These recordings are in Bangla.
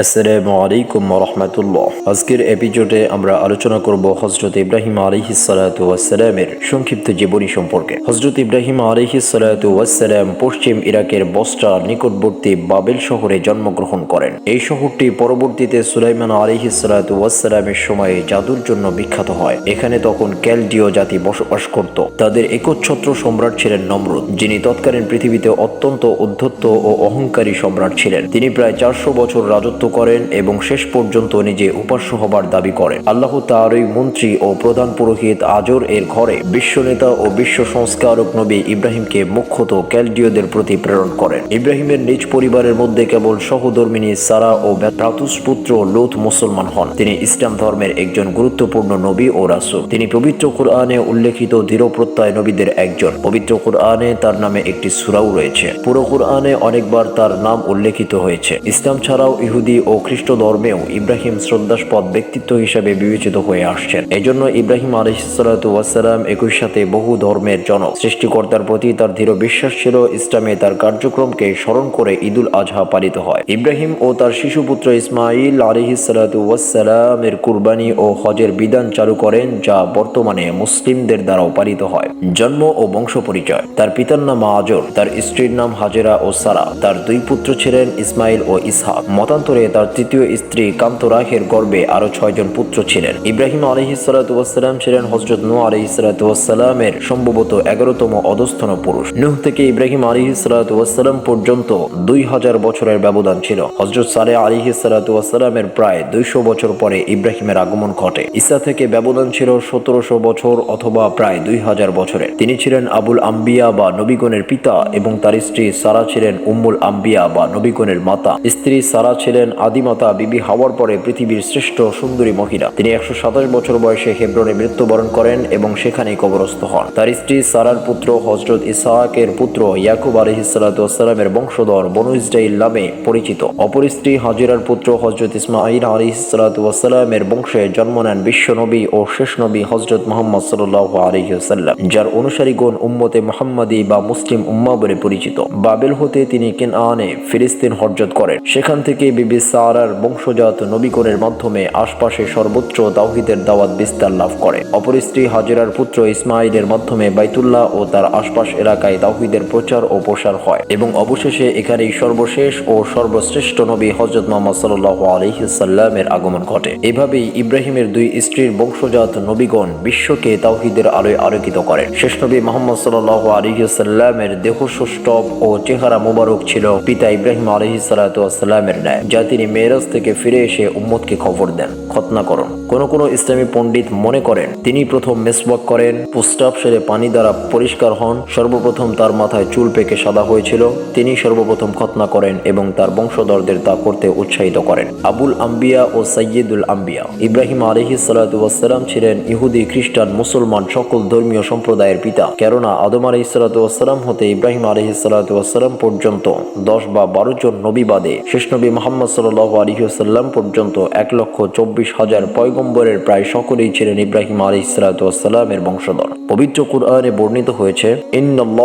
আসসালামু আলাইকুম রহমতুল্লাহ। আজকের এপিসোডে আমরা আলোচনা করব হজরত ইব্রাহিম আলিহিসালামের সংক্ষিপ্ত জীবনী সম্পর্কে। হজরত ইব্রাহিম আলিহিসালাম পশ্চিম ইরাকের বস্ত্রা নিকটবর্তী বাবেল শহরে জন্মগ্রহণ করেন। এই শহরটি পরবর্তীতে সুলাইমান আলিহিসালামের সময়ে জাদুর জন্য বিখ্যাত হয়। এখানে তখন ক্যালডিও জাতি বসবাস করত। তাদের একচ্ছত্র সম্রাট ছিলেন নমরুদ, যিনি তৎকালীন পৃথিবীতে অত্যন্ত উদ্ধত্ত ও অহংকারী সম্রাট ছিলেন। তিনি প্রায় চারশো বছর রাজত্ব করেন এবং শেষ পর্যন্ত নিজে উপাস্য হবার দাবি করেন। আল্লাহ তারই মন্ত্রী ও প্রধান পুরোহিত আজর এর ঘরে বিশ্ব নেতা ও বিশ্ব সংস্কারক নবী ইব্রাহিমকে মুখ্যত ক্যালডিওদের প্রতি প্রেরণ করেন। ইব্রাহিমের নিজ পরিবারের মধ্যে কেবল সহধর্মিনী সারা ও ভ্রাতুস পুত্র লোথ মুসলমান হন। তিনি ইসলাম ধর্মের একজন গুরুত্বপূর্ণ নবী ও রাসূল। তিনি পবিত্র কোরআনে উল্লেখিত দৃঢ় প্রত্যয় নবীদের একজন। পবিত্র কোরআনে তার নামে একটি সুরাও রয়েছে। পুরো কোরআনে অনেকবার তার নাম উল্লেখিত হয়েছে। ইসলাম ছাড়াও ইহুদি ও খ্রিস্ট ধর্মেও ইব্রাহিম শ্রদ্ধাস্পদ ব্যক্তিত্ব হিসেবে বিবেচিত হয়ে আসছেন। এজন্য ইব্রাহিম আলহিসাল্লাম একই সাথে বহু ধর্মের জনক। সৃষ্টিকর্তার প্রতি তার দৃঢ় বিশ্বাস ছিল, ইসলামে তার কার্যক্রমকে স্মরণ করে ঈদুল আজহা পালিত হয়। ইব্রাহিম ও তার শিশুপুত্র ইসমাইল আলহিসাল্লামের কুরবানি ও হজের বিধান চালু করেন, যা বর্তমানে মুসলিমদের দ্বারাও পালিত হয়। জন্ম ও বংশ পরিচয়। তার পিতার নাম আজর, তার স্ত্রীর নাম হাজেরা ও সারা। তার দুই পুত্র ছিলেন ইসমাইল ও ইসহাক। মতান্তরে তার তৃতীয় স্ত্রী কান্তরাহের গর্বে আরও ছয়জন পুত্র ছিলেন। ইব্রাহিম আলহিসাল্লাম ছিলেন হজরত নু আলহিসাল্লামের সম্ভবত এগারোতম অধস্থন পুরুষ। নুহ থেকে ইব্রাহিম আলহিসাল্লাম পর্যন্ত দুই হাজার বছরের ব্যবধান ছিল। হজরত সালে আলহিসাল্লামের প্রায় দুইশো বছর পরে ইব্রাহিমের আগমন ঘটে। ইসা থেকে ব্যবধান ছিল সতেরোশো বছর অথবা প্রায় দুই হাজার বছরের। তিনি ছিলেন আবুল আম্বিয়া বা নবীগণের পিতা এবং তার স্ত্রী সারা ছিলেন উম্মুল আম্বিয়া বা নবীগণের মাতা। স্ত্রী সারা ছিলেন আদিমাতা বিবি হাওয়ার পরে পৃথিবীর শ্রেষ্ঠ সুন্দরী মহিলা। তিনি একশো সাতাশ বছর বয়সে হেব্রনে মৃত্যুবরণ করেন এবং সেখানেই কবরস্থ হন। তার স্ত্রী সারার পুত্র হজরত ইসাহাকের পুত্র ইয়াকুব আলহিসাল্লামের বংশধর বনু ইসরাইল নামে পরিচিত। অপর স্ত্রী হাজিরার পুত্র হজরত ইসমাইল আলহিসাল্লামের বংশে জন্ম নেন বিশ্ব নবী ও শেষ নবী হজরত মোহাম্মদ সাল্লাহ আলহিসাল্লাম যার অনুসারীগণ উম্মতে মোহাম্মদী বা মুসলিম উম্মা বলে পরিচিত। বাবেল হতে তিনি কেনআনে ফিলিস্তিন হরজত করেন। সেখান থেকে বিবি সারার বংশজাত নবীকরণের মাধ্যমে আশপাশে সর্বোচ্চ তাওহিদের দাওয়াত বিস্তার লাভ করে। অপর স্ত্রী হাজিরার পুত্র ইসমাইলের মাধ্যমে বাইতুল্লাহ ও তার আশপাশ এলাকায় তাওহিদের প্রচার ও প্রসার হয় এবং অবশেষে এখানেই সর্বশেষ ও সর্বশ্রেষ্ঠ নবী হজরত মোহাম্মদ সাল্লাহ আলহিসাল্লামের আগমন ঘটে। এভাবেই ইব্রাহিমের দুই স্ত্রীর বংশজাত নবীগণ বিশ্বকে তাওহিদের আলোয় আলোকিত করেন। শেষ নবী মোহাম্মদ সাল্লাহ আলহিসাল্লামের দেহ সুষ্টব ও চেহারা মোবারক ছিল পিতা ইব্রাহিম আলহিসাল্লামের ন্যায়। যা তিনি মেয়েরাজ থেকে ফিরে এসে উম্মতকে খবর দেন খতনা করুন। কোন কোন ইসলামী পণ্ডিত মনে করেন, তিনি প্রথম মেসওয়াক করেন পুস্টাপ সেরে পানি দ্বারা পরিষ্কার হন, সর্বপ্রথম তার মাথায় চুল পেকে সাদা হয়েছিল, তিনি সর্বপ্রথম খতনা করেন এবং তার বংশধরদের তা করতে উৎসাহিত করেন। আবুল আম্বিয়া ও সৈয়দুল আম্বিয়া। ইব্রাহিম আলহি সালাতাম ছিলেন ইহুদি, খ্রিস্টান, মুসলমান, সকল ধর্মীয় সম্প্রদায়ের পিতা। কেননা আদম আলহি সালাতাম হতে ইব্রাহিম আলহি সালাতাম পর্যন্ত দশ বা বারো জন নবী বাদে। শেষ নবী মোহাম্মদ সাল্লাহ আলহিহাল্লাম পর্যন্ত এক লক্ষ চব্বিশ হাজার পয়গম্বরের প্রায় সকলেই ছিলেন ইব্রাহিম আলহি সালাতামের বংশধর। পবিত্র কুরআনে বর্ণিত হয়েছে আলা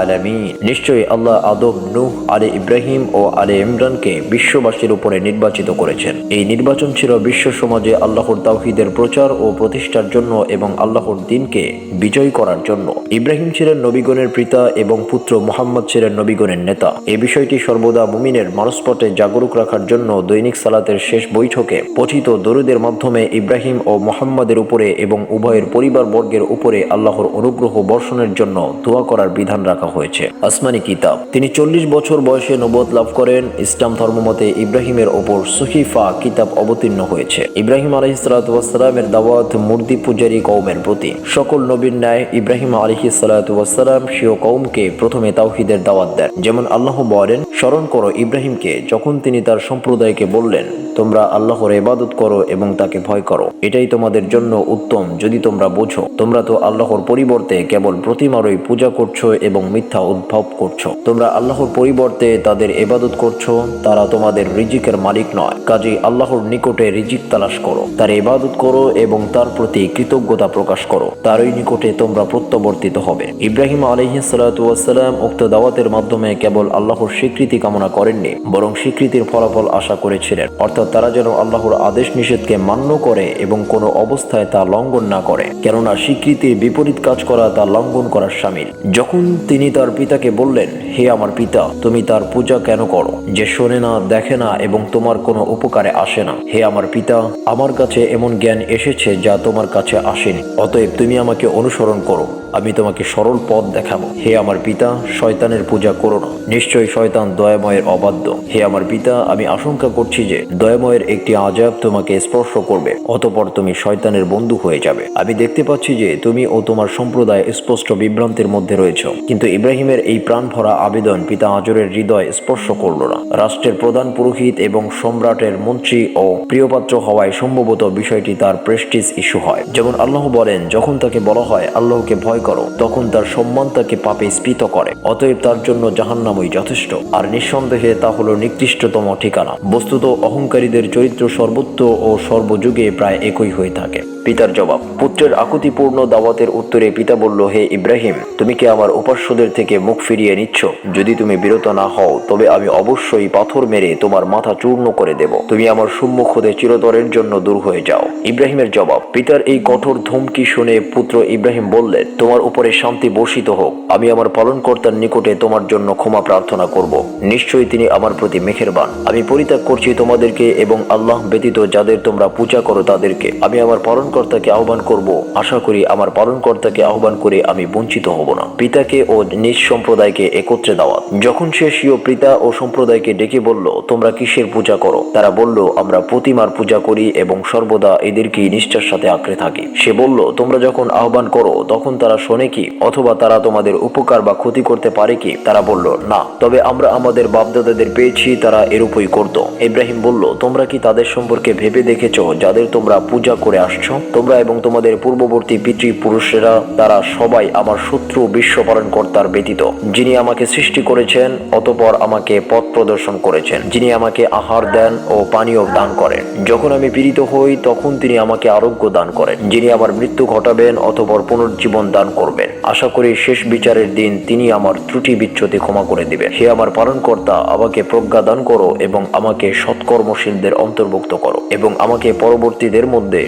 আলা নিশ্চয়ই আল্লাহ আদম, নূহ, আলে ইব্রাহিম ও আলে ইমরানকে বিশ্ববাসীর উপরে নির্বাচিত করেছেন। এই নির্বাচন ছিল বিশ্ব সমাজে আল্লাহর তাওহীদের প্রচার ও প্রতিষ্ঠার জন্য এবং আল্লাহর দিনকে বিজয় করার জন্য। ইব্রাহিম ছিলেন নবীগণের পিতা এবং পুত্র মোহাম্মদ ছিলেন নবীগণের নেতা। এই বিষয়টি সর্বদা মুমিনের মানসপটে জাগরুক রাখার জন্য দৈনিক সালাতের শেষ বৈঠকে পঠিত দরুদের মাধ্যমে ইব্রাহিম ও মোহাম্মদের উপরে এবং উভয়ের পরিবার বর্গের উপরে আল্লাহর অনুগ্রহ বর্ষণের জন্য দোয়া করার বিধান রাখা হয়েছে। আসমানি কিতাব। তিনি চল্লিশ বছর বয়সে নবদ লাভ করেন। ইসলাম ধর্মমতে ইব্রাহিমের ওপর সুহিফা কিতাব অবতীর্ণ হয়েছে। ইব্রাহিম আলহিসালামের দাওয়াত মূর্তি পূজারী কৌমের প্রতি। সকল নবীর ন্যায় ইব্রাহিম আলহিসাল্লাম সিও কৌমকে প্রথমে তাওহিদের দাওয়াত দেন। যেমন আল্লাহ বলেন স্মরণ করো ইব্রাহিমকে যখন তিনি তার সম্প্রদায়কে বললেন তোমরা আল্লাহর ইবাদত করো এবং তাকে ভয় করো। এটাই তোমাদের জন্য উত্তম, যদি তোমরা বোঝো। তোমরা তো আল্লাহর পরিবর্তে কেবল প্রতিমারই পূজা করছ এবং মিথ্যা উদ্ভব করছ। তোমরা আল্লাহর পরিবর্তে তাদের ইবাদত করছ, তারা তোমাদের রিজিকের মালিক নয়। কাজেই আল্লাহর নিকটে রিজিক তালাশ করো। তার ইবাদত করো এবং তার প্রতি কৃতজ্ঞতা প্রকাশ করো। তারই নিকটে তোমরা প্রত্যাবর্তিত হবে। ইব্রাহিম আলহিসাল্লাম উক্ত দাওয়াতের মাধ্যমে কেবল আল্লাহর স্বীকৃতি কামনা করেননি, বরং স্বীকৃতির ফলাফল আশা করেছিলেন। অর্থাৎ তারা যেন আল্লাহর আদেশ নিষেধকে মান্য করে এবং কোনো অবস্থায় তা লঙ্ঘন না করে। কেননা স্বীকৃতির বিপরীত কাজ করা তা লঙ্ঘন করার সামিল। যখন তিনি তার পিতাকে বললেন, হে আমার পিতা, তুমি তার পূজা কেন করো? যে শোনে না, দেখে না এবং তোমার কোনো উপকারে আসে না। হে আমার পিতা, আমার কাছে এমন জ্ঞান এসেছে যা তোমার কাছে আসেনি। অতএব তুমি আমাকে অনুসরণ করো। আমি তোমাকে সরল পথ দেখাবো। হে আমার পিতা, শয়তানের পূজা করো না। নিশ্চয়ই শয়তান দয়াময়ের অবাধ্য। হে আমার পিতা, আমি আশঙ্কা করছি যে দয়াময়ের একটি আজাব তোমাকে স্পর্শ করবে, অতপর তুমি শয়তানের বন্ধু হয়ে যাবে। আমি দেখতে পাচ্ছি যে তুমি ও তোমার সম্প্রদায় স্পষ্ট বিভ্রান্তির মধ্যে রয়েছ। কিন্তু ইব্রাহিমের এই প্রাণ ভরা আবেদন পিতা আজরের হৃদয় স্পর্শ করল না। রাষ্ট্রের প্রধান পুরোহিত এবং সম্রাটের মন্ত্রী ও প্রিয়পাত্র হওয়ায় সম্ভবত বিষয়টি তার প্রেস্টিজ ইস্যু হয়। যেমন আল্লাহ বলেন, যখন তাকে বলা হয়, আল্লাহকে ভয় করো, তখন তার সম্মান তাকে পাপে স্ফীত করে। অতএব তার জন্য জাহান্নামই যথেষ্ট। আর নিঃসন্দেহে তা হলো নিকৃষ্টতম ঠিকানা। বস্তুত অহংকারীদের চরিত্র সর্বত্র ও সর্বযুগে প্রায় একই হয়ে থাকে। পিতার জবাব। পুত্রের আকুতিপূর্ণ দাওয়াতের উত্তরে পিতা বলল, হে ইব্রাহিম, তুমি কি আমার উপাস্যদের থেকে মুখ ফিরিয়ে নিচ্ছ? যদি তুমি বিরত না হও, তবে আমি অবশ্যই পাথর মেরে তোমার মাথা চূর্ণ করে দেব। তুমি আমার সম্মুখ হতে চিরতরের জন্য দূর হয়ে যাও। ইব্রাহিমের জবাব। পিতার এই কঠোর ধমকি শুনে পুত্র ইব্রাহিম বললেন তোমার উপরে শান্তি বর্ষিত হোক। আমি আমার পালনকর্তার নিকটে তোমার জন্য ক্ষমা প্রার্থনা করব। নিশ্চয়ই তিনি আমার প্রতি মেহেরবান। আমি পরিত্যাগ করছি তোমাদেরকে এবং আল্লাহ ব্যতীত যাদের তোমরা পূজা করো তাদেরকে। আমি আমার পালনকর্তাকে আহ্বান করব। আশা করি আমার পালনকর্তাকে আহ্বান করে আমি বঞ্চিত হব না। পিতাকে ও নিজ সম্প্রদায়কে একত্রে দেওয়া যখন সে স্বীয় পিতা ও সম্প্রদায়কে ডেকে বলল, তোমরা কিসের পূজা করো? তারা বলল, আমরা প্রতিমার পূজা করি এবং সর্বদা এদেরকেই নিষ্ঠার সাথে আঁকড়ে থাকি। সে বলল, তোমরা যখন আহ্বান করো, তখন তারা শোনে কি? অথবা তারা তোমাদের উপকার বা ক্ষতি করতে পারে কি? তারা বলল, না। তবে আমরা আমাদের বাপদাদাদের পেয়েছি, তারা এরূপই করত। ইব্রাহিম বলল, তোমরা কি তাদের সম্পর্কে ভেবে দেখেছ, যাদের তোমরা পূজা করে আসছো? তোমরা এবং তোমাদের পূর্ববর্তী পিতৃপুরুষেরা, তারা সবাই আমার শত্রু বিশ্ব পালন কর্তার ব্যতীত, যিনি আমাকে সৃষ্টি করেছেন অতপর আমাকে পথ প্রদর্শন করেছেন, যিনি আমাকে আহার দেন ও পানীয় দান করেন। যখন আমি পীড়িত হই, তখন তিনি আমাকে আরোগ্য দান করেন, যিনি আমার মৃত্যু ঘটাবেন অতপর পুনর্জীবন দান করবেন। আশা করি শেষ বিচারের দিন তিনি আমার ত্রুটি বিচ্ছতি ক্ষমা করে দিবেন। হে আমার পালনকর্তা, আমাকে প্রজ্ঞা দান করো এবং আমাকে সৎকর্মশীলদের অন্তর্ভুক্ত করো এবং আমাকে পরবর্তীদের মধ্যে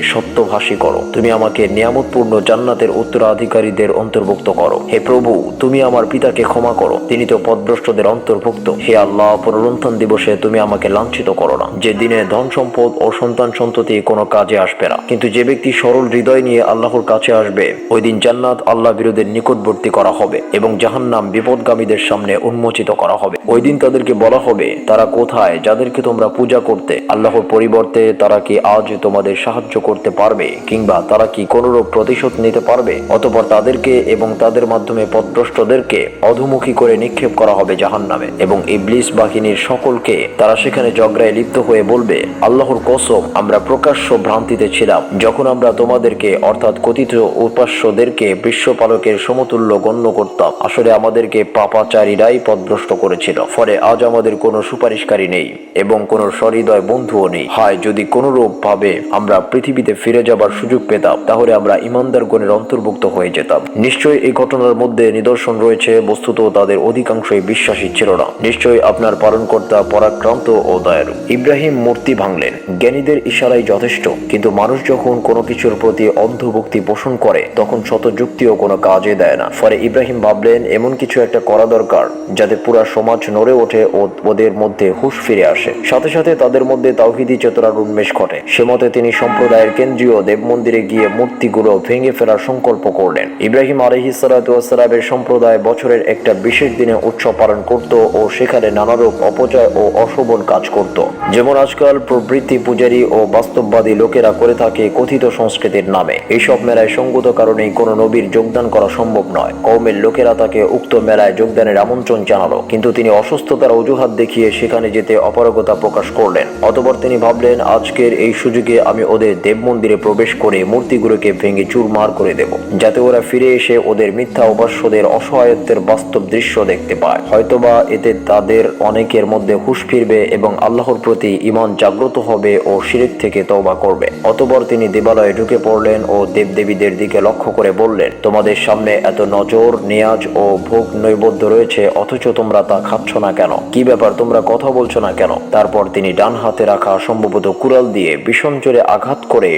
সত্যভাষী করো। তুমি আমাকে নিয়ামতপূর্ণ জান্নাতের উত্তরাধিকারীদের অন্তর্ভুক্ত করো। হে প্রভু, তুমি আমার পিতাকে ক্ষমা করো। তিনি তো পদভ্রষ্টদের অন্তর্ভুক্ত। হে আল্লাহ পুনরুত্থান দিবসে তুমি আমাকে লাঞ্ছিত করো না। যে দিনে ধন সম্পদ ও সন্তান সন্ততি কোনো কাজে আসবে না। কিন্তু যে ব্যক্তি সরল হৃদয় নিয়ে আল্লাহর কাছে আসবে, ওই দিন জান্নাত আল্লাহ বিরোধের নিকটবর্তী করা হবে এবং জাহান্নাম বিপদগামীদের সামনে উন্মোচিত করা হবে। ওই দিন তাদেরকে বলা হবে, তারা কোথায়? যাদেরকে তোমরা পূজা করতে, আল্লাহর পরিবর্তে তারা কি আজ তোমাদের সাহায্য করতে পারবে? কিংবা তারা কি কোনরূপ প্রতিশোধ নিতে পারবে? অতপর তাদেরকে এবং তাদের মাধ্যমে পথভ্রষ্টদেরকে অধমুখী করে নিক্ষেপ করা হবে জাহান্নামে। এবং ইবলিস বাহিনীর সকলকে তারা সেখানে ঝগড়ায় লিপ্ত হয়ে বলবে, আল্লাহর কসম, আমরা প্রকাশ্য ভ্রান্তিতে ছিলাম। যখন আমরা তোমাদেরকে, অর্থাৎ কথিত উপাস্যদেরকে, বিশ্বপালকের সমতুল্য গণ্য করতাম, আসলে আমাদেরকে পাপাচারীরাই পথভ্রষ্ট করেছিল। ফলে আজ আমাদের কোনো সুপারিশকারী নেই এবং কোনো সহৃদয় বন্ধুও নেই। হায়, যদি কোনোরূপ ভাবে আমরা পৃথিবীতে ফিরে যাবার সুযোগ পেতাম, তাহলে আমরা ইমানদার গণের অন্তর্ভুক্ত হয়ে যেতাম। নিশ্চয়ই এই ঘটনার মধ্যে নিদর্শন রয়েছে, বস্তুত তাদের অধিকাংশই বিশ্বাসী ছিল না। নিশ্চয়ই আপনার পালনকর্তা পরাক্রান্ত ও দয়ালু। ইব্রাহিম মূর্তি ভাঙলেন। জ্ঞানীদের ইশারাই যথেষ্ট, কিন্তু মানুষ যখন কোনো কিছুর প্রতি অন্ধভক্তি পোষণ করে, তখন শত যুক্তিও কোনো কাজে দেয় না। ফলে ইব্রাহিম ভাবলেন, এমন কিছু একটা করা দরকার, যাতে পুরা সমাজ নড়ে ওঠে ও ওদের মধ্যে হুশ ফিরে আসে। সাথে সাথে তাদের মধ্যে তাওহিদি চেতনার উন্মেষ ঘটে। সে মতে তিনি সম্প্রদায়ের কেন্দ্রীয় দেব মন্দিরে গিয়ে মূর্তিগুলো ভেঙে ফেলার সংকল্প করলেন। ইব্রাহিম আলহি সালাতামের সম্প্রদায় বছরের একটা বিশেষ দিনে উৎসব পালন করত ও সেখানে নানারূপ অপচয় ও অশোভন কাজ করত। যেমন আজকাল প্রবৃত্তি পূজারী ও বাস্তববাদী লোকেরা করে থাকে কথিত সংস্কৃতির নামে। এইসব মেলায় সঙ্গত কারণে কোনো নবীর যোগদান করা সম্ভব নয়। কৌমের লোকেরা তাকে উক্ত মেলায় যোগদানের আমন্ত্রণ জানালো, কিন্তু তিনি অসুস্থতার অজুহাত দেখিয়ে সেখানে যেতে অপারগতা প্রকাশ করলেন। অতপর তিনি ভাবলেন, আজকের এই সুযোগে আমি ওদের দেব মন্দিরে প্রবেশ করে মূর্তিগুলোকে ভেঙে চুরমার করে দেব, যাতে ওরা ফিরে এসে ওদের মিথ্যা উপাস্যদের অসহায়ত্বের বাস্তব দৃশ্য দেখতে পায়। হয়তোবা এতে তাদের অনেকের মধ্যে হুশ ফিরবে এবং আল্লাহর প্রতি ইমান জাগ্রত হবে ও শিরিক থেকে তওবা করবে। অতপর তিনি দেবালয়ে ঢুকে পড়লেন ও দেবদেবীদের দিকে লক্ষ্য করে বললেন, তোমাদের সামনে এত নজর, নেয়াজ ও ভোগ নৈবদ্য রয়েছে, অথচ তোমরা তা খাচ্ছ না কেন? কি ব্যাপার তোমরা কথা বলছো না কেন? তারপর তিনি ডান হাতে রাখা সম্ভবত কুড়াল দিয়ে ভীষণ জোরে আঘাত করে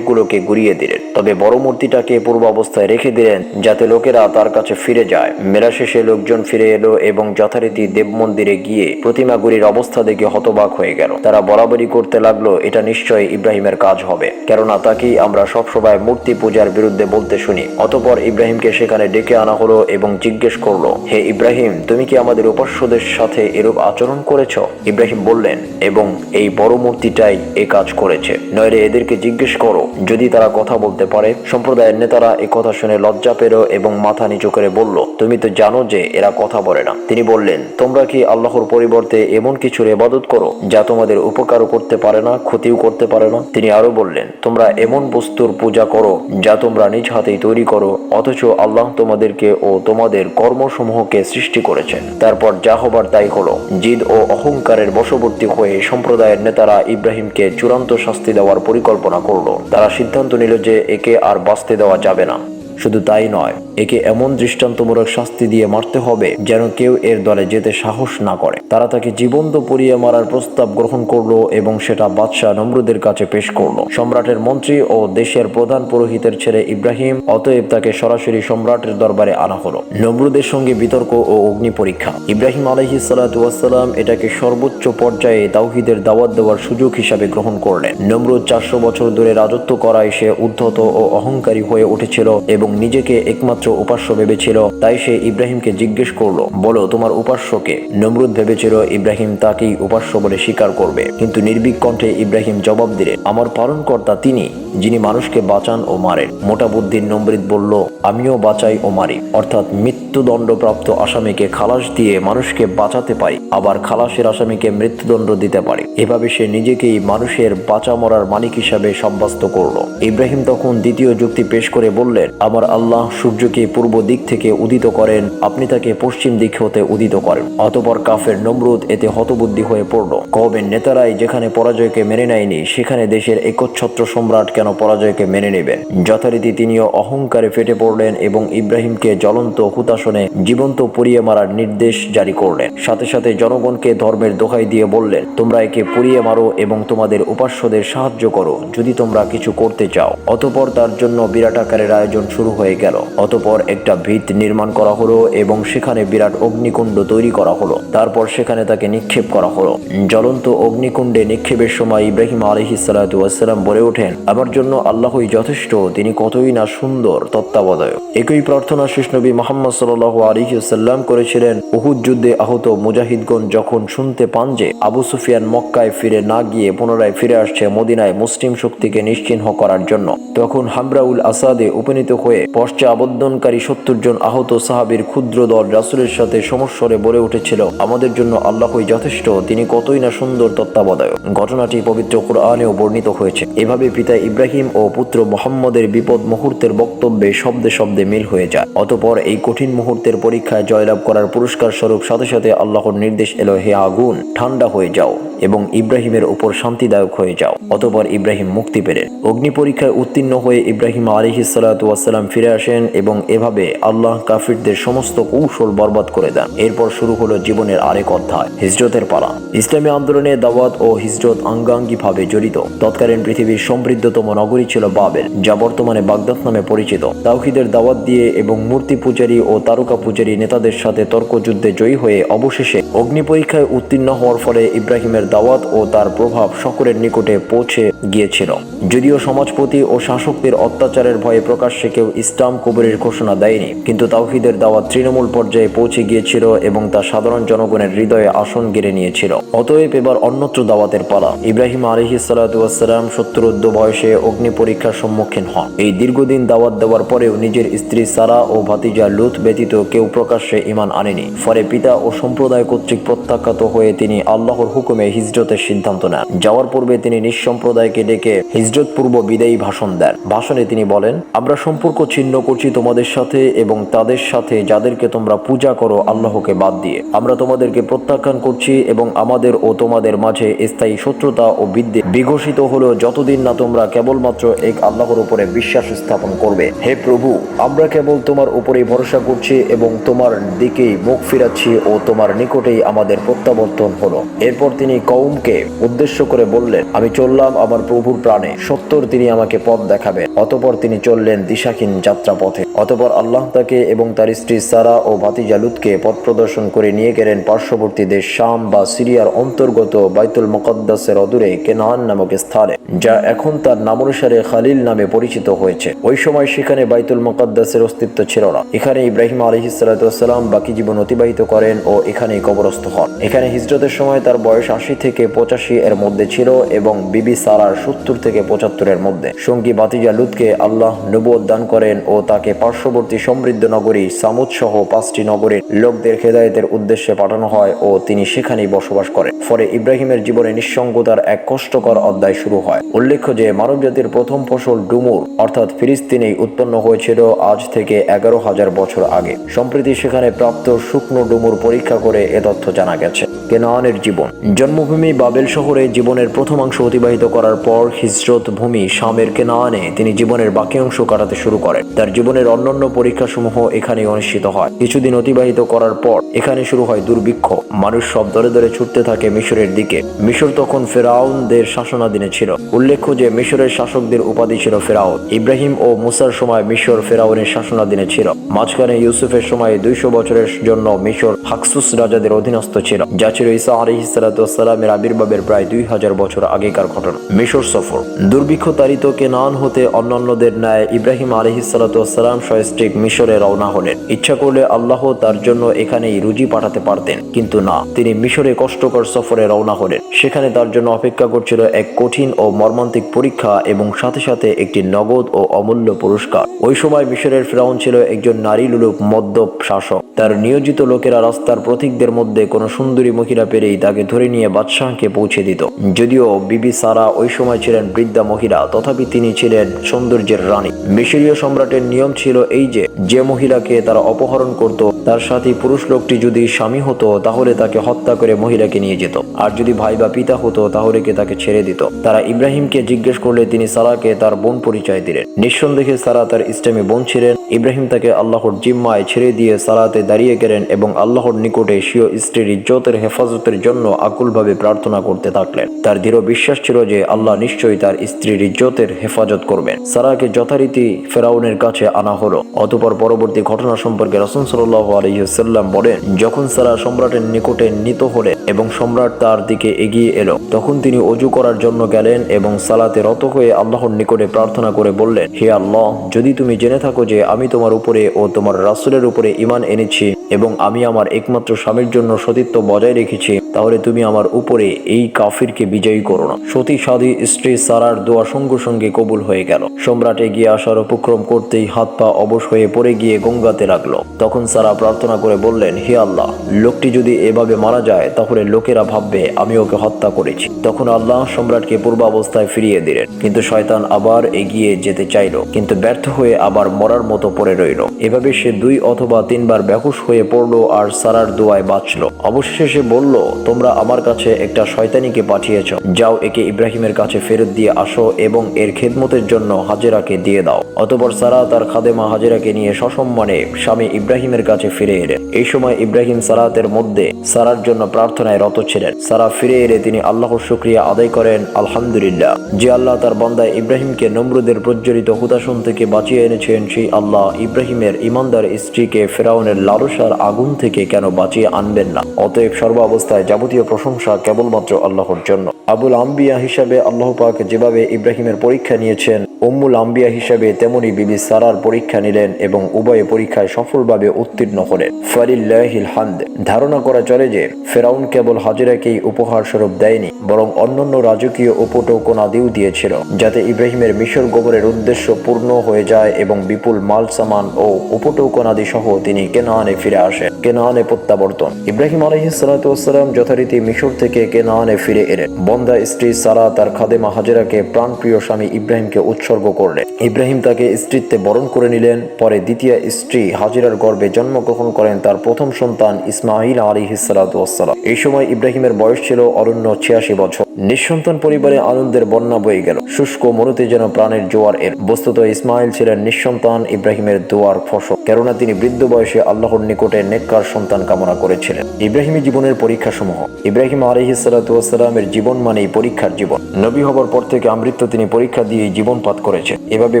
সবগুলোকে গুড়িয়ে দিলেন। তবে বড় মূর্তিটাকে পূর্বাবস্থায় রেখে দিলেন যাতে লোকেরা তার কাছে ফিরে যায়। মেলা শেষে লোকজন ফিরে এলো এবং যথারীতি দেব মন্দিরে গিয়ে প্রতিমাগুলির অবস্থা দেখে হতবাক হয়ে গেল। তারা বরাবরই করতে লাগল, এটা নিশ্চয়ই ইব্রাহিমের কাজ হবে। কেননা তাকেই আমরা সবসময় মূর্তি পূজার বিরুদ্ধে বলতে শুনি। অতপর ইব্রাহিমকে সেখানে ডেকে আনা হলো এবং জিজ্ঞেস করল, হে ইব্রাহিম, তুমি কি আমাদের উপাস্যদের সাথে এরূপ আচরণ করেছ? ইব্রাহিম বললেন, এবং এই বড় মূর্তিটাই এ কাজ করেছে। নয়রে এদেরকে জিজ্ঞেস করো যদি তারা কথা বলতে পারে, সম্প্রদায়ের নেতারা এ কথা শুনে লজ্জা পেল এবং মাথা নিচু করে বলল, তুমি তো জানো যে এরা কথা বলে না। তিনি বললেন, তোমরা কি আল্লাহর পরিবর্তে এমন কিছুর এবাদত করো, যা তোমাদের উপকারও করতে পারে না, ক্ষতিও করতে পারে না? তিনি আরও বললেন, তোমরা এমন বস্তুর পূজা করো, যা তোমরা নিজ হাতেই তৈরি করো, অথচ আল্লাহ তোমাদেরকে ও তোমাদের কর্মসমূহকে সৃষ্টি করেছেন। তারপর যা হবার তাই হলো। জিদ ও অহংকারের বশবর্তী হয়ে সম্প্রদায়ের নেতারা ইব্রাহিমকে চূড়ান্ত শাস্তি দেওয়ার পরিকল্পনা করল। তারা সিদ্ধান্ত নিল যে একে আর বাঁচতে দেওয়া যাবে না। শুধু তাই নয়, একে এমন দৃষ্টান্তমূলক শাস্তি দিয়ে মারতে হবে যেন কেউ এর দলে যেতে সাহস না করে। তারা তাকে জীবন্ত পুড়িয়ে মারার প্রস্তাব গ্রহণ করল এবং সেটা বাদশাহ নমরুদের কাছে পেশ করল। সম্রাটের মন্ত্রী ও দেশের প্রধান পুরোহিতের ছেলে ইব্রাহিম অতএব তাকে সরাসরি সম্রাটের দরবারে আনা হলো। নমরুদের সঙ্গে বিতর্ক ও অগ্নি পরীক্ষা। ইব্রাহিম আলহি সালাম এটাকে সর্বোচ্চ পর্যায়ে তাওহিদের দাওয়াত দেওয়ার সুযোগ হিসাবে গ্রহণ করলেন। নমরুদ চারশো বছর ধরে রাজত্ব করায় সে উদ্ধত ও অহংকারী হয়ে উঠেছিল এবং নিজেকে একমাত্র উপাস্য ভেবেছিল, তাই সে ইব্রাহিমকে জিজ্ঞেস করল, বলো, তোমার উপাস্যকে নমরুদ ভেবেছিল, ইব্রাহিম তাকেই উপাস্য বলে স্বীকার করবে। কিন্তু নির্ভীক কণ্ঠে ইব্রাহিম জবাব দিলেন আমার পালনকর্তা তিনি, যিনি মানুষকে বাঁচান ও মারেন মোটা বুদ্ধির নমৃত বলল, আমিও বাঁচাই ও মারি। অর্থাৎ মৃত্যুদণ্ডপ্রাপ্ত আসামিকে খালাস দিয়ে মানুষকে বাঁচাতে পারি, আবার খালাসের আসামিকে মৃত্যুদণ্ড দিতে পারি। এভাবে সে নিজেকেই মানুষের বাঁচা মরার মালিক হিসাবে সাব্যস্ত করল। ইব্রাহিম তখন দ্বিতীয় যুক্তি পেশ করে বললেন আমার আল্লাহ সূর্যকে পূর্ব দিক থেকে উদিত করেন, আপনি তাকে পশ্চিম দিক হতে উদিত করেন। অতপর কাফের নমরুদ এতে হতবুদ্ধি হয়ে পড়ল। কবের নেতারাই যেখানে পরাজয়কে মেনে নেয়নি, সেখানে দেশের একচ্ছত্র সম্রাট কেন পরাজয়কে মেনে নেবেন? যথারীতি তিনিও অহংকারে ফেটে পড়লেন এবং ইব্রাহিমকে জ্বলন্ত হুতাশনে জীবন্ত পুড়িয়ে মারার নির্দেশ জারি করলেন। সাথে সাথে জনগণকে ধর্মের দোহাই দিয়ে বললেন, তোমরা একে পুড়িয়ে মারো এবং তোমাদের উপাস্যদের সাহায্য করো, যদি তোমরা কিছু করতে চাও। অতপর তার জন্য বিরাট আকারের আয়োজন শুরু হয়ে গেল। অতপর একটা ভিত নির্মাণ করা হলো এবং সেখানে বিরাট অগ্নিকুণ্ড তৈরি করা হলো। তারপর সেখানে তাকে নিক্ষেপ করা হলো। জ্বলন্ত অগ্নিকুণ্ডে নিক্ষেপের সময় ইব্রাহিম আলহি সালাম বলে ওঠেন, আমার জন্য আল্লাহই যথেষ্ট, তিনি কতই না সুন্দর, তত্ত্বাবধায়ক। একই প্রার্থনা শেষ নবী মোহাম্মদ সাল আলহিসাল্লাম করেছিলেন। উহুদ যুদ্ধে আহত মুজাহিদগণ যখন শুনতে পান যে আবু সুফিয়ান মক্কায় ফিরে না গিয়ে পুনরায় ফিরে আসছে মদিনায় মুসলিম শক্তিকে নিশ্চিহ্ন করার জন্য, তখন হামরাউল আসাদে উপনীত হয়ে পশ্চা আবদ্ধনকারী সত্তর জন আহত সাহাবির ক্ষুদ্র দল রাসুলের সাথে সমস্বরে বলে উঠেছিল। আমাদের জন্য আল্লাহই যথেষ্ট, তিনি কতই না সুন্দর তত্ত্বাবধায়ক। ঘটনাটি পবিত্র কোরআনেও বর্ণিত হয়েছে। এভাবে পিতা ইব্রাহিম ও পুত্র মোহাম্মদের বিপদ মুহূর্তের বক্তব্যে শব্দে শব্দে মিল হয়ে যায়। অতপর এই কঠিন মুহূর্তের পরীক্ষায় জয়লাভ করার পুরস্কার স্বরূপ সাথে সাথে আল্লাহর নির্দেশ এলো, হে আগুন, ঠান্ডা হয়ে যাও এবং ইব্রাহিমের উপর শান্তিদায়ক হয়ে যাও। অতপর ইব্রাহিম মুক্তি পেলেন। অগ্নি পরীক্ষায় উত্তীর্ণ হয়ে ইব্রাহিম আলিহি সালাম ফিরে আসেন এবং এভাবে আল্লাহ কাফিরদের সমস্ত কৌশল বরবাদ করে দেন। এরপর শুরু হলো জীবনের আরেক অধ্যায়, হিজরতের পালা। ইসলামী আন্দোলনে দাওয়াত ও হিজরত আঙ্গাঙ্গিভাবে জড়িত। তৎকালীন পৃথিবীর সমৃদ্ধতম নগরী ছিল বাবেল, যা বর্তমানে বাগদাদ নামে পরিচিত। তাওহিদের দাওয়াত দিয়ে এবং মূর্তি পূজারী ও তারকা পূজারী নেতাদের সাথে তর্কযুদ্ধে জয়ী হয়ে অবশেষে অগ্নি পরীক্ষায় উত্তীর্ণ হওয়ার ফলে ইব্রাহিমের দাওয়াত ও তার প্রভাব সকলের নিকটে পৌঁছে গিয়েছিল। যদিও সমাজপতি ও শাসকদের অত্যাচারের ভয়ে প্রকাশ্যে কেউ ইসলাম কবরের ঘোষণা দেয়নি। কিন্তু তাওহিদের দাওয়াত তৃণমূল পর্যায়ে পৌঁছে গিয়েছিল এবং তা সাধারণ জনগণের হৃদয়ে আসন গেড়ে নিয়েছিল। অতএব এবার অন্যত্র দাওয়াতের পালা। ইব্রাহিম আলহি সালাতাম সত্তরোদ্ধ বয়সে অগ্নি পরীক্ষার সম্মুখীন হন। এই দীর্ঘদিন দাওয়াত দেওয়ার পরেও নিজের স্ত্রী সারা ও ভাতিজা লুত ব্যতীত কেউ প্রকাশ্যে ইমান আনেনি। ফলে পিতা ও সম্প্রদায় কর্তৃক প্রত্যাখ্যাত হয়ে তিনি আল্লাহর হুকুমে হিজরতের সিদ্ধান্ত নেন। যাওয়ার পূর্বে তিনি নিঃসম্প্রদায়কে ডেকে হিজরত পূর্ব বিদায়ী ভাষণ দেন। ভাষণে তিনি বলেন, আমরা সম্পর্ক ছিন্ন করছি তোমাদের সাথে এবং তাদের সাথে যাদেরকে তোমরা পূজা করো আল্লাহকে বাদ দিয়ে। আমরা তোমাদেরকে প্রত্যাখ্যান করছি এবং আমাদের ও তোমাদের মাঝে স্থায়ী শত্রুতা ও বিদ্যে বিঘোষিত হলো যতদিন না তোমরা কেবলমাত্র এক আল্লাহর উপরে বিশ্বাস স্থাপন করবে। হে প্রভু, আমরা কেবল তোমার উপরেই ভরসা করছি এবং তোমার দিকেই মুখ ফিরাচ্ছি ও তোমার নিকটেই আমাদের প্রত্যাবর্তন হলো। এরপর তিনি কৌমকে উদ্দেশ্য করে বললেন, আমি চললাম আমার প্রভুর প্রাণে। সত্তর তিনি আমাকে পথ দেখাবেন। অতপর তিনি চললেন দিশাহীন যাত্রা পথে অতপর আল্লাহ তাকে এবং তার স্ত্রী সারা ও ভাতিজা লুতকে পথ প্রদর্শন করে নিয়ে গেলেন পার্শ্ববর্তী দেশ শাম বা সিরিয়ার অন্তর্গত বাইতুল মুকদ্দাসের অদূরে কেনান নামক স্থানে, যা এখন তার নামানুসারে খালিল নামে পরিচিত হয়েছে। ওই সময় সেখানে বাইতুল মুকদ্দাসের অস্তিত্ব ছিল না। এখানে ইব্রাহিম আলহিসাল্লাম বাকি জীবন অতিবাহিত করেন ও এখানেই কবরস্থ হন। এখানে হিজরতের সময় তার বয়স আশি থেকে পঁচাশি এর মধ্যে ছিল এবং বিবি সারার সত্তর থেকে পঁচাত্তরের মধ্যে। সঙ্গী বাতিজা লুতকে আল্লাহ নবুয় দান করেন ও তাকে পার্শ্ববর্তী সমৃদ্ধ নগরী সামুদ সহ পাঁচটি নগরীর লোকদের খেদায়তের উদ্দেশ্যে পাঠানো হয় ও তিনি সেখানেই বসবাস করেন। ফলে ইব্রাহিমের জীবনে নিঃসঙ্গতার এক কষ্টকর অধ্যায় শুরু হয়। উল্লেখ্য যে, মানবজাতির প্রথম ফসল ডুমুর, অর্থাৎ ফিলিস্তিনেই উৎপন্ন হয়েছিল আজ থেকে এগারো হাজার বছর আগে। সম্প্রতি সেখানে প্রাপ্ত শুকনো ডুমুর পরীক্ষা করে এ তথ্য জানা গেছে। কেনানের জীবন। জন্মভূমি বাবেল শহরে জীবনের প্রথমাংশ অতিবাহিত করার পর হিজরত ভূমি শামের কেনানে তিনি জীবনের বাকি অংশ কাটাতে শুরু করেন। তার জীবনের অন্যান্য পরীক্ষাসমূহ এখানে অনুষ্ঠিত হয়। কিছুদিন অতিবাহিত করার পর এখানে শুরু হয় দুর্ভিক্ষ। মানুষ সব দরে দরে ছুটতে থাকে মিশরের দিকে। মিশর তখন ফেরাউনদের শাসনাধীনে ছিল। উল্লেখ্য যে মিশরের শাসকদের উপাধি ছিল ফেরাউন। ইব্রাহিম ও মুসার সময় মিশর ফেরাউনের শাসনাধীনে ছিল। মাঝখানে ইউসুফের সময় দুইশো বছরের জন্য মিশর হাকসুস রাজাদের অধীনস্থ ছিল, যা ছিল ঈসা আলহিসালামের আবির্ভাবের প্রায় দুই হাজার বছর আগেকার ঘটনা। মিশর সফর। দুর্ভিক্ষ তারিত কেনান হতে অন্যান্যদের ন্যায় ইব্রাহিম আলহিসাল্লাম সয়স্ট্রিক মিশরে রওনা হলেন। ইচ্ছা করলে আল্লাহ তার জন্য এখানেই রুজি পাঠাতে পারতেন। কিন্তু না, তিনি মিশরে কষ্টকর সফরে রওনা হলেন। সেখানে তার জন্য অপেক্ষা করছিল এক কঠিন ও মর্মান্তিক পরীক্ষা এবং সাথে সাথে একটি নগদ ও অমূল্য পুরস্কার। ওই সময় মিশরের ফেরাউন ছিল একজন নারী লুলুপ মদ্যপ শাসক। তার নিয়োজিত লোকেরা রাস্তার প্রতীকদের মধ্যে কোনো সুন্দরী মহিলা পেরেই তাকে ধরে নিয়ে বাদশাহকে পৌঁছে দিত। যদিও বিবি সারা ওই সময় ছিলেন বৃদ্ধা মহিলা, তথাপি তিনি ছিলেন সৌন্দর্যের রানী। মিশরীয় সম্রাটের নিয়ম ছিল এই যে যে মহিলাকে তারা অপহরণ করত, তার সাথে পুরুষ লোকটি যদি স্বামী হতো, তাহলে তাকে হত্যা করে মহিলাকে নিয়ে যেত। আর যদি ভাই বা পিতা হতো, তাহলে কে তাকে ছেড়ে দিত। তারা ইব্রাহিমকে জিজ্ঞেস করলে তিনি সারাকে তার বোন পরিচয় দিলেন। নিঃসন্দেহে সারা তার ইসলামী বোন ছিলেন। ইব্রাহিম তাকে আল্লাহর জিম্মায় ছেড়ে দিয়ে সালাতে দাঁড়িয়ে গেলেন এবং আল্লাহর নিকটে স্বীয় স্ত্রীর ইজ্জতের হেফাজতের জন্য আকুলভাবে প্রার্থনা করতে থাকলেন। তার দৃঢ় বিশ্বাস ছিল যে আল্লাহ নিশ্চয়ই তার স্ত্রীর ইজ্জতের হেফাজত করবেন। সারাকে যথারীতি ফেরাউনের কাছে আনা হলো। অতপর পরবর্তী ঘটনা সম্পর্কে রসুন সাল্লাহ আলহিহাল্লাম বলেন, যখন সারা সম্রাটের নিকটে নিত হলেন এবং সম্রাট তার দিকে এগিয়ে এলো, তখন তিনি অজু করার জন্য গেলেন এবং সালাতে রত হয়ে আল্লাহর নিকটে প্রার্থনা করে বললেন, হে আল্লাহ, যদি তুমি জেনে থাকো যে আমি তোমার উপরে ও তোমার রাসুলের উপরে ইমান এনেছি এবং আমি আমার একমাত্র স্বামীর জন্য সতীত্ব বজায় রেখেছি, তাহলে তুমি আমার উপরে এই কাফিরকে বিজয়ী করো না। সতী সাদী স্ত্রী সারার দোয়া সঙ্গে সঙ্গে কবুল হয়ে গেল। সম্রাট এগিয়ে আসার উপক্রম করতেই হাত পা অবশ হয়ে পড়ে গিয়ে গঙ্গাতে লাগল। তখন সারা প্রার্থনা করে বললেন, হে আল্লাহ, লোকটি যদি এভাবে মারা যায়, তাহলে লোকেরা ভাববে, আমি ওকে হত্যা করেছি। তখন আল্লাহ সম্রাটকে পূর্বাবস্থায় ফিরিয়ে দিলেন। কিন্তু শয়তান আবার এগিয়ে যেতে চাইল, কিন্তু ব্যর্থ হয়ে আবার মরার মতো পড়ে রইল। এভাবে সে দুই অথবা তিনবার ব্যাকুশ হয়ে পড়ল আর সারার দোয়ায় বাঁচল। অবশেষে সে বলল, তোমরা আমার কাছে একটা শয়তানিকে পাঠিয়েছ। যাও একে ইব্রাহিমের কাছে ফেরত দিয়ে আসো এবং এর খেদমতের জন্য হাজেরাকে দিয়ে দাও। অতপর সারা তার খাদেমা হাজেরাকে নিয়ে সসম্মানে স্বামী ইব্রাহিমের কাছে ফিরে এলেন এই সময় ইব্রাহিম সালাতের মধ্যে সারার জন্য প্রার্থনায় রত ছিলেন। সারা ফিরে এলে তিনি আল্লাহর শুক্রিয়া আদায় করেন, আলহামদুলিল্লাহ। যে আল্লাহ তার বান্দায় ইব্রাহিমকে নমরুদের প্রজ্বলিত হুদাসন থেকে বাঁচিয়ে এনেছেন, সেই আল্লাহ ইব্রাহিমের ইমানদার স্ত্রীকে ফেরাউনের লালসার আগুন থেকে কেন বাঁচিয়ে আনবেন না? অতএব সর্বাবস্থায় যাবতীয় প্রশংসা কেবলমাত্র আল্লাহর জন্য। আবুল আম্বিয়া হিসাবে আল্লাহ পাক যেভাবে ইব্রাহিমের পরীক্ষা নিয়েছেন, উম্মুল আম্বিয়া হিসাবে তেমনি বিবি সারার পরীক্ষা নিলেন এবং উভয়ে পরীক্ষায় সফলভাবে উত্তীর্ণ হলেন। ফালিল্লাহিল হামদ। ধারণা করা চলে যে, ফেরাউন কেবল হাজিরাকেই উপহার স্বরূপ দেয়নি, বরং অন্যান্য রাজকীয় উপটোকনাদিও দিয়েছিল, যাতে ইব্রাহিমের মিশর গোবরের উদ্দেশ্য পূর্ণ হয়ে যায় এবং বিপুল মাল সামান ও উপটোকনাদি সহ তিনি কেনানে ফিরে আসেন, কেনানে প্রত্যাবর্তন। ইব্রাহিম আলহিসাল্লাম যথারীতি মিশর থেকে কেনানে ফিরে এলেন। বন্দা স্ত্রী সারা তার খাদেমা হাজেরাকে প্রাণপ্রিয় স্বামী ইব্রাহিমকে উৎসর্গ করলেন। ইব্রাহিম তাকে স্ত্রীত্বে বরণ করে নিলেন, পরে দ্বিতীয় স্ত্রী হাজিরার গর্ভে জন্মগ্রহণ করেন তার প্রথম সন্তান ইসমাইল আলী হিসালাম এই সময় ইব্রাহিমের বয়স ছিল অরণ্য ছিয়াশি বছর। নিঃসন্তান পরিবারে আনন্দের বন্যা বয়ে গেল। শুষ্ক মরুতে যেন প্রাণের জোয়ার এর। বস্তুত ইসমাইল ছিলেন নিঃসন্তান ইব্রাহিমের দোয়ার ফসল। কেননা তিনি বৃদ্ধ বয়সে আল্লাহর নিকটে নেককার সন্তান কামনা করেছিলেন। ইব্রাহিমী জীবনের পরীক্ষাসমূহ। ইব্রাহিম আলহিসালামের জীবন মানেই পরীক্ষার জীবন। নবী হবার পর থেকে আমৃত্য তিনি পরীক্ষা দিয়ে জীবনপাত করেছেন। এভাবে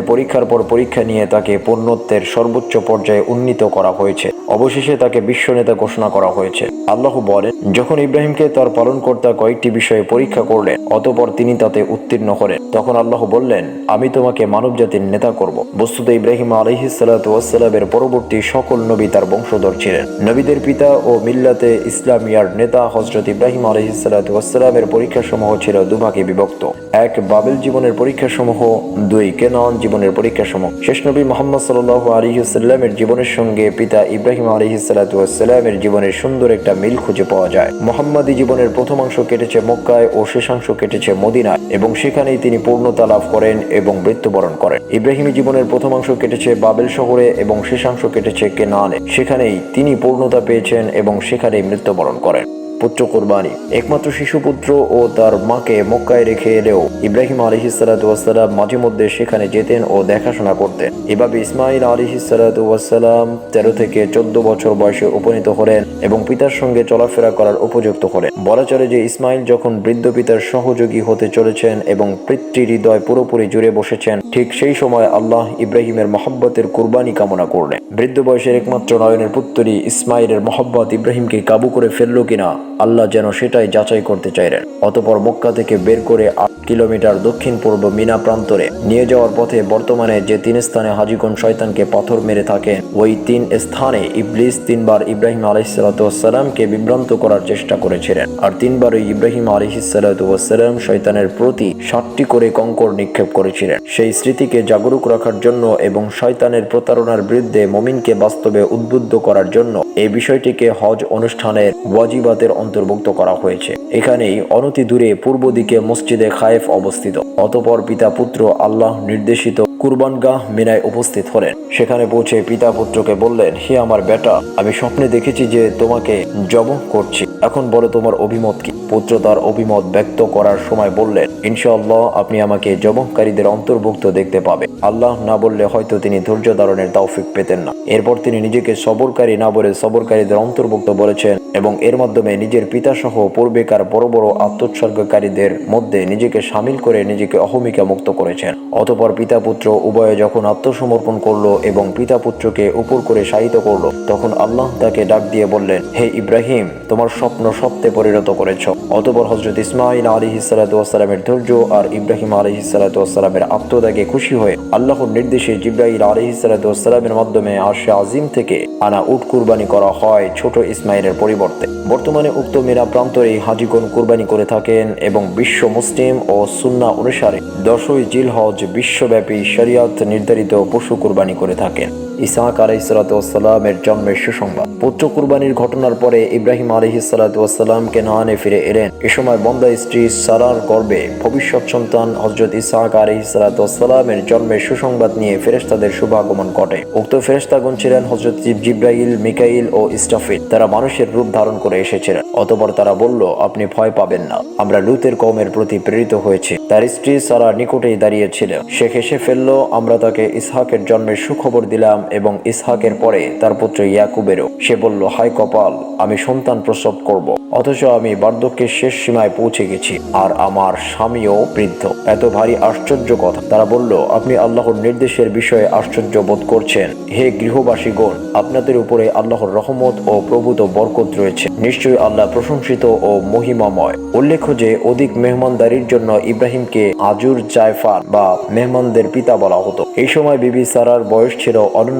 পরীক্ষার পর পরীক্ষা নিয়ে তাকে পূর্ণত্বের সর্বোচ্চ পর্যায়ে উন্নীত করা হয়েছে। অবশেষে তাকে বিশ্বনেতা ঘোষণা করা হয়েছে। আল্লাহ বলেন, যখন ইব্রাহিমকে তার পালনকর্তা কয়েকটি বিষয়ে পরীক্ষা করলেন, অতপর তিনি তাতে উত্তীর্ণ হলেন। তখন আল্লাহ বললেন, আমি তোমাকে মানবজাতির নেতা করব। বস্তুত ইব্রাহিম আলহিসাল্লামের পরবর্তী সকল নবী তার বংশধর ছিলেন। নবীদের পিতা ও মিল্লাতে ইসলামিয়ার নেতা হজরত ইব্রাহিম আলহিসাল্লামের পরীক্ষাসমূহ ছিল দুভাগে বিভক্ত। এক, বাবেল জীবনের পরীক্ষাসমূহ। দুই, কেনান জীবনের পরীক্ষাসমূহ। শেষ নবী মোহাম্মদ সাল আলহিসাল্লামের জীবনের সঙ্গে পিতা ইব্রাহিম আলহিসাল্লামের জীবনের সুন্দর একটা মিল খুঁজে পাওয়া যায়। মোহাম্মদী জীবনের প্রথমাংশ কেটেছে মক্কায় ও শেষাংশ কেটেছে মদিনায় এবং সেখানেই তিনি পূর্ণতা লাভ করেন এবং মৃত্যুবরণ করেন। ইব্রাহিমী জীবনের প্রথমাংশ কেটেছে বাবেল শহরে এবং শেষাংশ কেটেছে কেনানে। সেখানেই তিনি পূর্ণতা পেয়েছেন এবং সেখানেই মৃত্যুবরণ করেন। পুত্র কোরবানি। একমাত্র শিশুপুত্র ও তার মাকে মক্কায় রেখে এলেও ইব্রাহিম আলহিসাল্লাম মাঝে মধ্যে সেখানে যেতেন ও দেখাশোনা করতেন। এভাবে ইসমাইল আলহিসাল্লাম তেরো থেকে চোদ্দ বছর বয়সে উপনীত হলেন এবং পিতার সঙ্গে চলাফেরা করার উপযুক্ত হলেন। বলা চলে যে ইসমাইল যখন বৃদ্ধ পিতার সহযোগী হতে চলেছেন এবং পিতৃ হৃদয় পুরোপুরি জুড়ে বসেছেন, ঠিক সেই সময় আল্লাহ ইব্রাহিমের মহব্বতের কুরবানি কামনা করলেন। বৃদ্ধ বয়সের একমাত্র নয়নের পুত্রী ইসমাইলের মহব্বত ইব্রাহিমকে কাবু করে ফেলল কিনা আল্লাহ যেন সেটাই যাচাই করতে চাইলেন। অতপর মক্কা থেকে বের করে আট কিলোমিটার দক্ষিণ পূর্ব মিনা প্রান্তরে নিয়ে যাওয়ার পথে বর্তমানে যে তিন স্থানে হাজিগণ শয়তানকে পাথর মেরে থাকেন, ওই তিন স্থানে ইবলিস তিনবার ইব্রাহিম আলহিসাল্লামকে বিভ্রান্ত করার চেষ্টা করেছিলেন। আর তিনবার ওই ইব্রাহিম আলহিসাল্লাম শয়তানের প্রতি ষাটটি করে কঙ্কর নিক্ষেপ করেছিলেন। সেই স্মৃতিকে জাগরুক রাখার জন্য এবং শয়তানের প্রতারণার বিরুদ্ধে মমিনকে বাস্তবে উদ্বুদ্ধ করার জন্য এই বিষয়টিকে হজ অনুষ্ঠানের ওয়াজিবাতের অন্তর্ভুক্ত করা হয়েছে। এখানেই অনতি দূরে পূর্ব দিকে মসজিদে খায়েফ অবস্থিত। অতপর পিতা পুত্র আল্লাহ নির্দেশিত কুরবানগাহ মিনায় উপস্থিত হলেন। সেখানে পৌঁছে পিতা পুত্রকে বললেন, হে আমার বেটা, আমি স্বপ্নে দেখেছি যে তোমাকে জবহ করছি। এখন বলো তোমার অভিমত কি? পুত্র তার অভিমত ব্যক্ত করার সময় বললেন, ইনশাআল্লাহ, আপনি আমাকে জবহকারীদের অন্তর্ভুক্ত দেখতে পাবে আল্লাহ না বললে হয়তো তিনি ধৈর্য ধারণের তৌফিক পেতেন না। এরপর তিনি নিজেকে সবরকারী না বলে সবরকারীদের অন্তর্ভুক্ত বলেছেন এবং এর মাধ্যমে নিজের পিতাসহ পূর্বেকার বড় বড় আত্মোৎসর্গকারীদের মধ্যে নিজেকে সামিল করে নিজেকে অহমিকা মুক্ত করেছেন। অতপর পিতা পুত্র উভয়ে যখন আত্মসমর্পণ করল এবং পিতা পুত্রকে উপর করে শায়িত করল, তখন আল্লাহ তাকে ডাক দিয়ে বললেন, হে ইব্রাহিম, তোমার স্বপ্ন সত্যে পরিণত করেছ। অতপর হজরত ইসমাইল আলী হিসালাতামের ধৈর্য আর ইব্রাহিম আলী হিসালাতামের আত্মত্যাগে খুশি হয়ে আল্লাহর নির্দেশে জিব্রাহিল আলী হিসালাতামের মাধ্যমে আশে আজিম থেকে আনা উট কুরবানি করা হয় ছোট ইসমাইলের পরিবর্তে। বর্তমানে উক্ত মেরা প্রান্তরে হাজিগণ কুরবানি করে থাকেন এবং বিশ্ব মুসলিম ও সুন্না অনুসারে দশই জিল হজ বিশ্বব্যাপী শরিয়ত নির্ধারিত পশু কোরবানি করে থাকেন। ইসাহাক আলহিসাল্লামের জন্মের সুসংবাদ। পুত্র কুরবানির ঘটনার পরে ইব্রাহিম আলহিসাল্লাম কেনানে ফিরে এলেন। এ সময় বন্দা স্ত্রী সারার গর্বে ভবিষ্যৎ সন্তান হজরত ইসাহাক আলহিসাল্লামের জন্মের সুসংবাদ নিয়ে ফেরেশতাদের শুভাগমন ঘটে। উক্ত ফেরেশতাগণ ছিলেন হজরত জিব্রাইল, মিকাইল ও ইস্টাফিল তারা মানুষের রূপ ধারণ করে এসেছিলেন। অতপর তারা বলল, আপনি ভয় পাবেন না। আমরা লুতের কমের প্রতি প্রেরিত হয়েছি। তার স্ত্রী সারা নিকটেই দাঁড়িয়েছিল। সে হেসে ফেলল, আমরা তাকে ইসহাকের জন্মের সুখবর দিলাম এবং ইসহাকের পরে তার পুত্র ইয়াকুবেরও। সে বলল হাই কপাল, আমি সন্তান প্রসব করব, অথচ আমি বার্ধক্যের শেষ সীমায় পৌঁছে গেছি, আর আমার স্বামীও বৃদ্ধ। এত ভারী আশ্চর্য কথা। তারা বলল, আপনি আল্লাহর নির্দেশের বিষয়ে আশ্চর্য বোধ করছেন। হে গৃহবাসীগণ, আপনাদের উপরে আল্লাহর রহমত ও প্রভূত বরকত রয়েছে। নিশ্চয়ই আল্লাহ প্রশংসিত ও মহিমাময়। উল্লেখ্য যে, অধিক মেহমানদারির জন্য ইব্রাহিমকে আজুর জায়ফার বা মেহমানদের পিতা বলা হতো। এই সময় বিবি সারার বয়স ছিল অনন্য।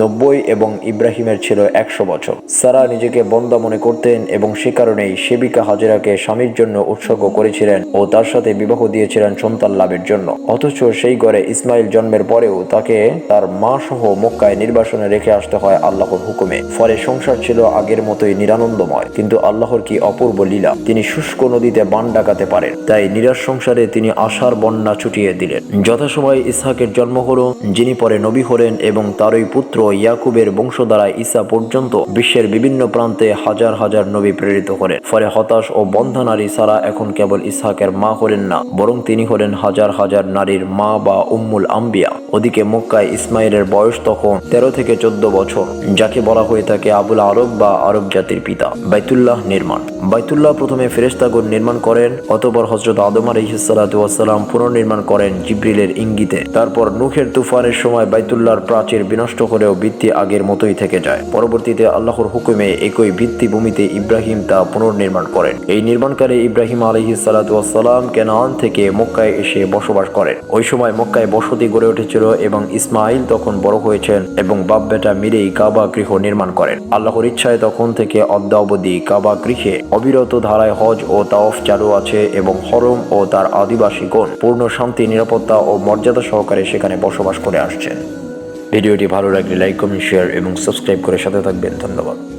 নব্বই এবং ইব্রাহিমের ছিল একশো বছর। সারা নিজেকে বন্দা মনে করতেন এবং সে কারণেই সেবিকা হাজেরাকে স্বামীর জন্য উৎসর্গ করেছিলেন ও তার সাথে বিবাহ দিয়েছিলেন সন্তান লাভের জন্য। অথচ সেই ঘরে ইসমাইল জন্মের পরেও তাকে তার মা সহ মক্কায় নির্বাসনে রেখে আসতে হয় আল্লাহর হুকুমে। ফলে সংসার ছিল আগের মতোই নিরানন্দময়, কিন্তু আল্লাহর কি অপূর্ব লীলা, তিনি শুষ্ক নদীতে বান ডাকাতে পারেন। তাই নিরাশ সংসারে তিনি আশার বন্যা ছুটিয়ে দিলেন। যথাসময়ে ইসহাকের জন্ম হলো, যিনি পরে নবী হলেন এবং তারই পুত্র ইয়াকুবের বংশধারা ঈসা পর্যন্ত বিশ্বের বিভিন্ন প্রান্তে হাজার হাজার নবী প্রেরিত করেন ফলে হতাশ ও বন্ধা নারী সারা এখন কেবল ইসহাকের মা হলেন না, বরং তিনি হলেন হাজার হাজার নারীর মা বা উম্মুল আম্বিয়া। ওদিকে মক্কায় ইসমাইলের বয়স তখন তেরো থেকে চোদ্দ বছর, যাকে বলা হয়ে থাকে আবুল আরব বা আরব জাতির পিতা। বাইতুল্লাহ নির্মাণ। বাইতুল্লাহ প্রথমে ফেরেস্তাগণ নির্মাণ করেন, অতপর হজরত আদম আলহিসাল্লাম পুনর্নির্মাণ করেন জিব্রিলের ইঙ্গিতে। তারপর নুখের তুফানের সময় বাইতুল্লাহর প্রাচীর বিনষ্ট হলেও ভিত্তি আগের মতোই থেকে যায়। পরবর্তীতে আল্লাহর হুকুমে একই ভিত্তিভূমিতে ইব্রাহিম তা পুনর্নির্মাণ করেন। এই নির্মাণকালে ইব্রাহিম আলহি সালাম কেনান থেকে মক্কায় এসে বসবাস করেন। ওই সময় মক্কায় বসতি গড়ে উঠেছিল এবং ইসমাইল তখন বড় হয়েছেন এবং বাপ বেটা মিলেই কাবা গৃহ নির্মাণ করেন। আল্লাহর ইচ্ছায় তখন থেকে অদ্যাবধি কাবা গৃহে অবিরত ধারায় হজ ও তাওফ চালু আছে এবং হরম ও তার আদিবাসীগণ পূর্ণ শান্তি, নিরাপত্তা ও মর্যাদা সহকারে সেখানে বসবাস করে আসছেন। ভিডিওটি ভালো লাগলে লাইক কমেন্ট শেয়ার এবং সাবস্ক্রাইব করে সাথে থাকবেন। ধন্যবাদ।